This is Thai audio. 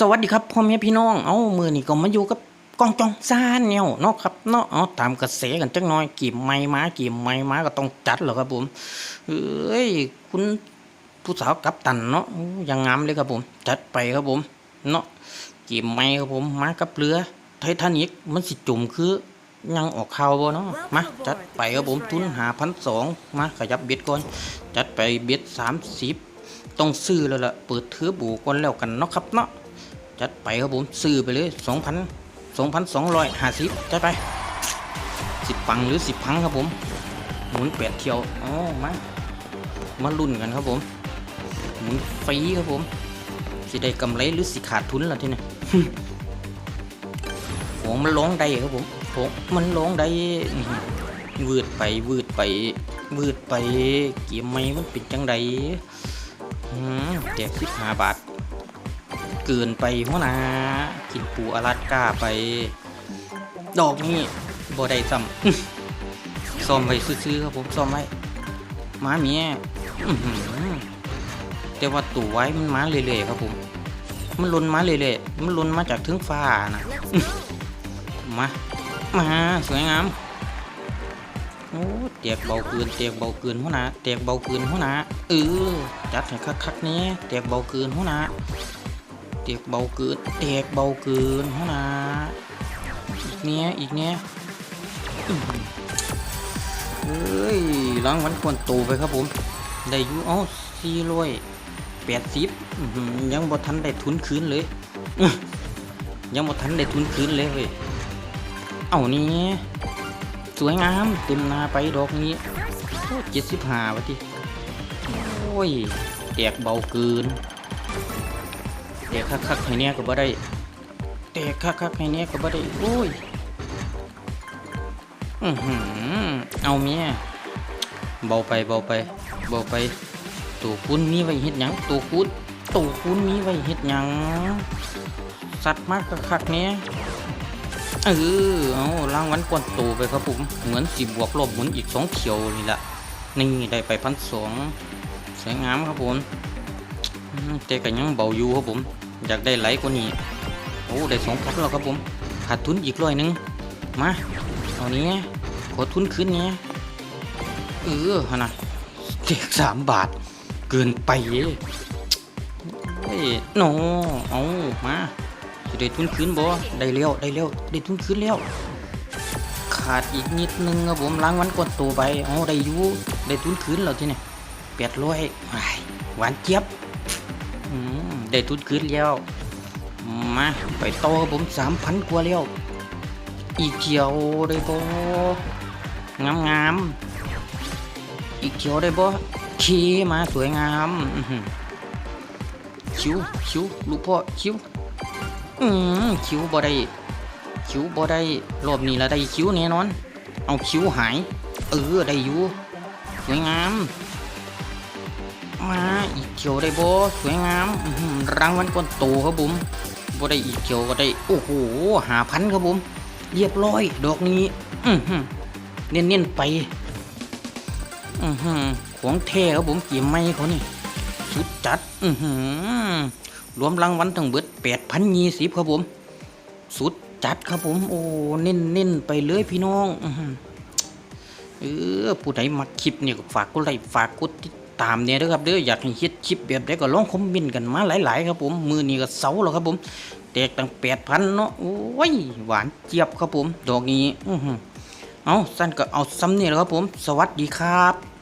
สวัสดีครับพ่อแม่พี่น้อง เอ้ามือนี่ก็มาอยู่กับกองจองซานเนี่ยเนาะครับเนาะเอาตามกระแสกันจักหน่อยกี่ไม้มากี่ไม้มาก็ต้องจัดเหรอครับผมเอ้ยคุณผู้สาวกัปตันเนาะยังงามเลยครับผม จัดไปครับผมเนาะกี่ไม้ครับผมมากับเรือ ไททานิกมันสิจุ่มคือยังออกข่าวบ่เนาะมาจัดไปครับผมทุนหาพันสองมาขยับเบ็ดก่อน จัดไปเบ็ดสามสิบต้องซื้อแล้วล่ะเปิดเทือบูก่อนแล้วกันเนาะครับเนาะ จัดไปครับผมซื้อไปเลยสองพันสองพันสองร้อยห้าสิบจัดไปสิปังหรือสิพังครับผมหมุนแปดเที่ยวอ๋อมามาลุ้นกันครับผมหมุนฟรีครับผมสิได้กำไรหรือสิขาดทุนล่ะที่นี่โอ้มันร้องได้ครับผมโอ้มันร้องได้วืดไปวืดไปวืดไปเกี่ยมไม่มันเป็นจังใดแจกสิบห้าบาท เกินไปหัวหนากินปูอลาสก้าไป ดอกนี้บ่ได้ซ้ำซ่อมไว้ซื้อๆครับผมซ่อมไว้หมาเมียแต่ว่าตู่ไว้มันมาเรื่อยๆครับผม มันลนมาเรื่อยๆมันลนมาจากทึงฟ้านะมามาสวยงามโอ้เตียกเบาเกินเตียกเบาเกินหัวหนาเตียกเบาเกินหัวหนาเออจัดให้คักๆนี้เตียกเบาเกินหัวหนา เตียกเบาเกินเตียกเบาเกินหัวหน้าอีกเนี้ยอีกเนี้ยเอ้ยรางวัลควรโตไปครับผม ได้ยู่เอ้าสี่ร้อยแปดสิบยังบ่ทันได้ทุนคืนเลย ยังบ่ทันได้ทุนคืนเลยเว้ยเอานี่สวยงามเต็มนาไปดอกนี้เจ็ดสิบห้าวะทีโอ้ยแตกเบาเกิน แตกคักให้เนี้ยก็บ่ได้แตกคักให้เนี้ยก็บ่ได้โอ้ยอือหือเอาเมียเบาไปเบาไปเบาไปตัวคุณมีไว้เฮ็ดหยังตัวคุณตัวคุณมีไว้เฮ็ดหยังสัตว์มากคักๆเนี้ยเออเอารางวัลกวนโตไปครับผม เหมือนสิบวกลบหมุนอีกสองเขียวนี่แหละนี่ได้ไปพันสองสวยงามครับผมอืมแต่ก็ยังเบาอยู่ครับผม อยากได้ไหลกว่านี้โอ้ได้สองพันแล้วครับผมขาดทุนอีกร้อยหนึงมาเอานี้ขอทุนคืนเนี้ยเออฮะนะเจ็กสามบาท เกินไปเอ้เฮ้ยโนเอามาจะได้ทุนคืนบ่ได้เลี้ยวได้เลี้ยวได้ทุนคืนแล้วขาดอีกนิดนึงครับผมล้างวันก่อนตัวไปเอาได้ยูได้ทุนคืนแล้วที่นี่แปดร้อยหวานเจี๊ยบ ได้ทุนคืนแล้ว มาไปต่อครับผมสามพันกว่าแล้ว อีกเที่ยวได้บ่งามงามๆอีกเที่ยวได้บ่ขี่มาสวยงามคิวคิวลูกพ่อคิวอืมคิวบ่ได้คิวบ่ได้รอบนี้ละได้คิวแน่นอน เอาคิวหาย เออได้อยู่สวยงาม มาอีกเขียวได้บสวยงามรางวัลก้อนโตครับผมบ่ได้อีกเขียวก็ได้โอ้โหหาพันครับผมเรียบร้อย ดอกนี้อืเน้นๆไปอืของแท้ครับผมเกี่ยมไม้เขานี่สุดจัดอืรวมรางวัลทั้งเบิดแปดพันยี่สิบครับผม สุดจัดครับผม โอ้เน้นๆไปเลยพี่น้องอเออผู้ใดมักคลิปเนี่ยก็ฝากกดไลค์ฝากกดติด ตามเนี่ยนะครับเด้ออยากให้เฮ็ดคลิปแบบใดก็ลองคอมเมนต์กันมาหลายๆครับผมมือนี้ก็เสาแล้วครับผมแตกตั้งแปดพันเนาะโอ้ยหวานเจี๊ยบครับผมดอกนี้อืออเอาสั้นก็เอาซ้ำนี่แล้วครับผม สวัสดีครับ